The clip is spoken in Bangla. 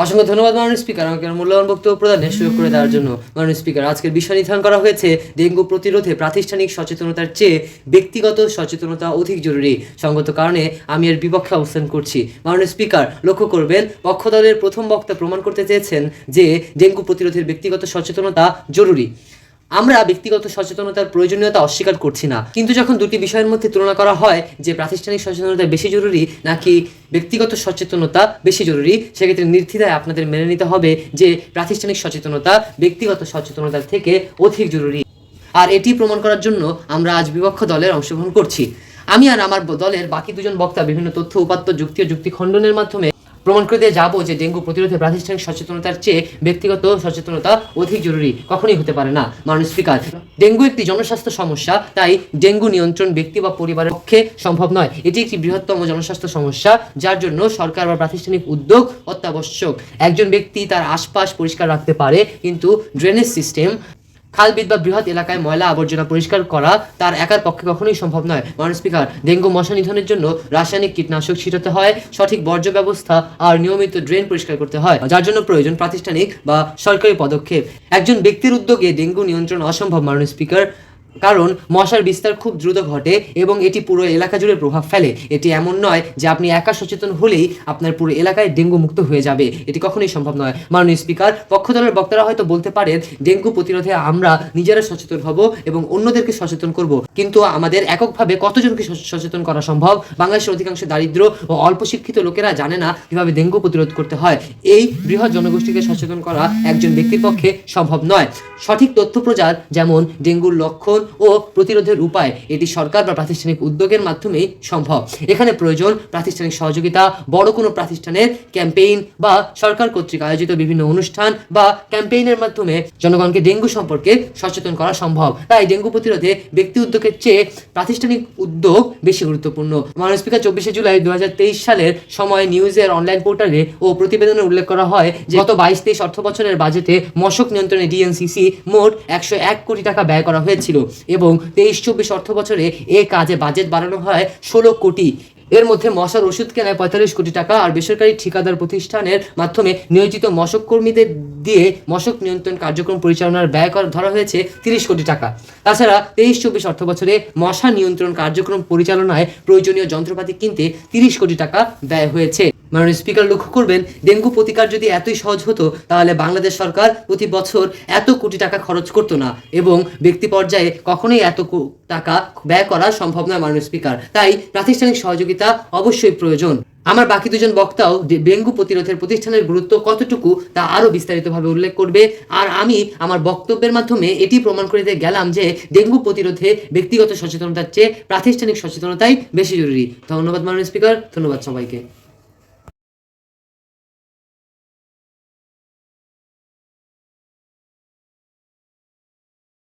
অসংখ্য ধন্যবাদ মাননীয় স্পিকার। আমাকে মূল্যবান বক্তব্য প্রদানের সুযোগ করে দেওয়ার জন্য। মাননীয় স্পিকার, আজকের বিষয় নির্ধারণ করা হয়েছে, ডেঙ্গু প্রতিরোধে প্রাতিষ্ঠানিক সচেতনতার চেয়ে ব্যক্তিগত সচেতনতা অধিক জরুরি। সঙ্গত কারণে আমি এর বিপক্ষে অবস্থান করছি। মাননীয় স্পিকার, লক্ষ্য করবেন পক্ষ দলের প্রথম বক্তা প্রমাণ করতে চেয়েছেন যে ডেঙ্গু প্রতিরোধের ব্যক্তিগত সচেতনতা জরুরি। আমরা ব্যক্তিগত সচেতনতার প্রয়োজনীয়তা অস্বীকার করছি না। কিন্তু যখন দুটি বিষয়ের মধ্যে তুলনা করা হয় যে প্রাতিষ্ঠানিক সচেতনতা বেশি জরুরি নাকি ব্যক্তিগত সচেতনতা বেশি জরুরি, সেক্ষেত্রে নির্দ্বিধায় আপনাদের মেনে নিতে হবে যে প্রাতিষ্ঠানিক সচেতনতা ব্যক্তিগত সচেতনতার থেকে অধিক জরুরি। আর এটি প্রমাণ করার জন্য আমরা আজ বিপক্ষ দলের অংশগ্রহণ করছি। আমি আর আমার দলের বাকি দুজন বক্তা বিভিন্ন তথ্য, উপাত্ত, যুক্তি ও যুক্তি খণ্ডনের মাধ্যমে প্রমাণ করে দিয়ে যাব যে ডেঙ্গু প্রতিরোধে প্রাতিষ্ঠানিক সচেতনতার চেয়ে ব্যক্তিগত সচেতনতা অধিক জরুরি, কখনোই হতে পারে না, মাননীয় স্পিকার। ডেঙ্গু একটি জনস্বাস্থ্য সমস্যা, তাই ডেঙ্গু নিয়ন্ত্রণ ব্যক্তি বা পরিবারের পক্ষে সম্ভব নয়। এটি একটি বৃহত্তম জনস্বাস্থ্য সমস্যা, যার জন্য সরকার বা প্রাতিষ্ঠানিক উদ্যোগ অত্যাবশ্যক। একজন ব্যক্তি তার আশপাশ পরিষ্কার রাখতে পারে, কিন্তু ড্রেনেজ সিস্টেম খালবিদ বা বৃহৎ এলাকায় ময়লা আবর্জনা পরিষ্কার করা তার একার পক্ষে কখনোই সম্ভব নয়। মাননীয় স্পিকার, ডেঙ্গু মশা নিধনের জন্য রাসায়নিক কীটনাশক ছিটাতে হয়, সঠিক বর্জ্য ব্যবস্থা আর নিয়মিত ড্রেন পরিষ্কার করতে হয়, যার জন্য প্রয়োজন প্রাতিষ্ঠানিক বা সরকারি পদক্ষেপ। একজন ব্যক্তির উদ্যোগে ডেঙ্গু নিয়ন্ত্রণ অসম্ভব, মাননীয় স্পিকার। কারণ মশার বিস্তার খুব দ্রুত ঘটে এবং এটি পুরো এলাকা জুড়ে প্রভাব ফেলে। এটি এমন নয় যে আপনি একা সচেতন হলেই আপনার পুরো এলাকায় ডেঙ্গু মুক্ত হয়ে যাবে। এটি কখনোই সম্ভব নয়। মাননীয় স্পিকার পক্ষ দলের বক্তারা হয়তো বলতে পারেন, ডেঙ্গু প্রতিরোধে আমরা নিজেরা সচেতন হব এবং অন্যদেরকে সচেতন করব। কিন্তু আমাদের এককভাবে কতজনকে সচ- সচেতন করা সম্ভব? বাংলাদেশের অধিকাংশ দারিদ্র ও অল্প শিক্ষিত লোকেরা জানে না কীভাবে ডেঙ্গু প্রতিরোধ করতে হয়। এই বৃহৎ জনগোষ্ঠীকে সচেতন করা একজন ব্যক্তির পক্ষে সম্ভব নয়। সঠিক তথ্য প্রচার, যেমন ডেঙ্গুর লক্ষণ ও প্রতিরোধের উপায় এটি সরকার বা প্রাতিষ্ঠানিক উদ্যোগের মাধ্যমেই সম্ভব। এখানে প্রয়োজন প্রাতিষ্ঠানিক সহযোগিতা, বড় কোনো প্রতিষ্ঠানের ক্যাম্পেইন বা সরকার কর্তৃক আয়োজিত বিভিন্ন অনুষ্ঠান বা ক্যাম্পেইনের মাধ্যমে জনগণকে ডেঙ্গু সম্পর্কে সচেতন করা সম্ভব। তাই ডেঙ্গু প্রতিরোধে ব্যক্তি উদ্যোগের চেয়ে প্রাতিষ্ঠানিক উদ্যোগ বেশি গুরুত্বপূর্ণ। মাননীয় স্পিকার, চব্বিশে জুলাই দু হাজার তেইশ সালের সময় নিউজের অনলাইন পোর্টালে ও প্রতিবেদনে উল্লেখ করা হয় যে গত বাইশ তেইশ অর্থ বছরের বাজেটে মশক নিয়ন্ত্রণে ডিএনসিসি মোট একশো এক কোটি টাকা ব্যয় করা হয়েছিল। এবং তেইশ চব্বিশ অর্থ বছরে এ কাজে বাজেট বাড়ানো হয় ষোলো কোটি। এর মধ্যে মশার ওষুধ কেনায় পঁয়তাল্লিশ কোটি টাকা আর বেসরকারি ঠিকাদার প্রতিষ্ঠানের মাধ্যমে নিয়োজিত মশক কর্মীদের দিয়ে মশক নিয়ন্ত্রণ কার্যক্রম পরিচালনার ব্যয় ধরা হয়েছে তিরিশ কোটি টাকা। তাছাড়া তেইশ চব্বিশ অর্থ বছরে মশা নিয়ন্ত্রণ কার্যক্রম পরিচালনায় প্রয়োজনীয় যন্ত্রপাতি কিনতে তিরিশ কোটি টাকা ব্যয় হয়েছে। মাননীয় স্পিকার, লক্ষ্য করবেন, ডেঙ্গু প্রতিকার যদি এতই সহজ হতো, তাহলে বাংলাদেশ সরকার প্রতি বছর এত কোটি টাকা খরচ করতো না এবং ব্যক্তি পর্যায়ে কখনোই এত টাকা ব্যয় করা সম্ভব নয় মাননীয় স্পিকার। তাই প্রাতিষ্ঠানিক সহযোগিতা অবশ্যই প্রয়োজন। আমার বাকি দুজন বক্তাও ডেঙ্গু প্রতিরোধের প্রতিষ্ঠানের গুরুত্ব কতটুকু তা আরও বিস্তারিতভাবে উল্লেখ করবে। আর আমি আমার বক্তব্যের মাধ্যমে এটি প্রমাণ করে দিয়ে গেলাম যে ডেঙ্গু প্রতিরোধে ব্যক্তিগত সচেতনতার চেয়ে প্রাতিষ্ঠানিক সচেতনতাই বেশি জরুরি। ধন্যবাদ মাননীয় স্পিকার, ধন্যবাদ সবাইকে।